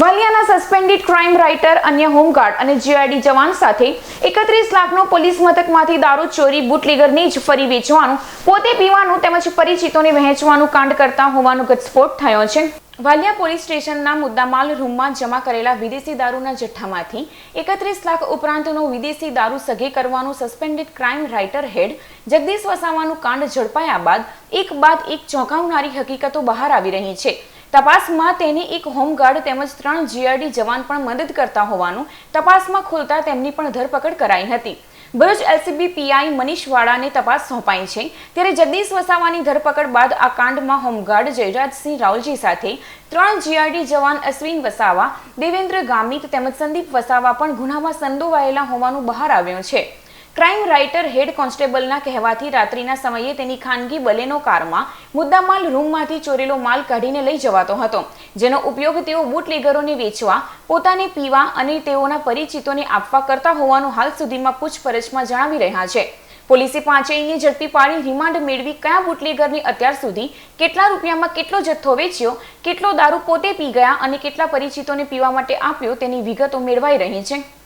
વાલિયાના suspended crime writer અન્ય home guard અને GID જવાન સાથે એકત્રીસ લાખનો પોલીસ મથકમાંથી દારૂ, ચોરી, બુટલીગરની જ ફરી વેચવાનું, પોતે પીવાનું તેમજ પરિચિતોને વહેંચવાનું કાંડ કરતા હોવાનો ઘટસ્ફોટ થયો છે. વાલિયા પોલીસ સ્ટેશનના મુદ્દામાલ રૂમમાં જમા કરેલા વિદેશી દારૂના જથ્થામાંથી એકત્રીસ લાખ ઉપરાંતનો વિદેશી દારૂ સગે કરવાનું suspended crime writer head Jagdish વસાવાનું કાંડ ઝડપાયા બાદ એક બાદ એક ચોંકાવનારી હકીકતો બહાર આવી રહી છે. તપાસમાં તેની એક હોમગાર્ડ તેમજ ત્રણ જીઆરડી જવાન પણ મદદ કરતા હોવાનું તપાસમાં ખુલતા તેમની પણ ધરપકડ કરાઈ હતી. ભરૂચ એલસીબી પીઆઈ મનીષ વાળાને તપાસ સોંપાઈ છે. ત્યારે જગદીશ વસાવાની ધરપકડ બાદ આ કાંડમાં હોમગાર્ડ જયરાજસિંહ રાવલજી સાથે ત્રણ જીઆરડી જવાન અશ્વિન વસાવા, દેવેન્દ્ર ગામિત તેમજ સંદીપ વસાવા પણ ગુનામાં સંડોવાયેલા હોવાનું બહાર આવ્યું છે. ક્રાઇમ રાઇટર હેડ કોન્સ્ટેબલના કહેવાથી રાત્રિના સમયે તેની ખાનગી બલેનો કારમાં મુદ્દામાલ રૂમમાંથી ચોરેલો માલ કાઢીને લઈ જવાતો હતો, જેનો ઉપયોગ તેઓ બુટલેગરોને વેચવા, પોતાને પીવા અને તેઓના પરિચિતોને આપવા કરતા હોવાનું હાલ સુધીમાં પૂછપરછમાં જણાવી રહ્યા છે. પોલીસે પાંચેયને ઝડપી પાડી રિમાન્ડ મેળવી કયા બુટલેગરની અત્યાર સુધી કેટલા રૂપિયામાં કેટલો જથ્થો વેચ્યો, કેટલો દારૂ પોતે પી ગયા અને કેટલા પરિચિતોને પીવા માટે આપ્યો તેની વિગતો મેળવાઈ રહી છે.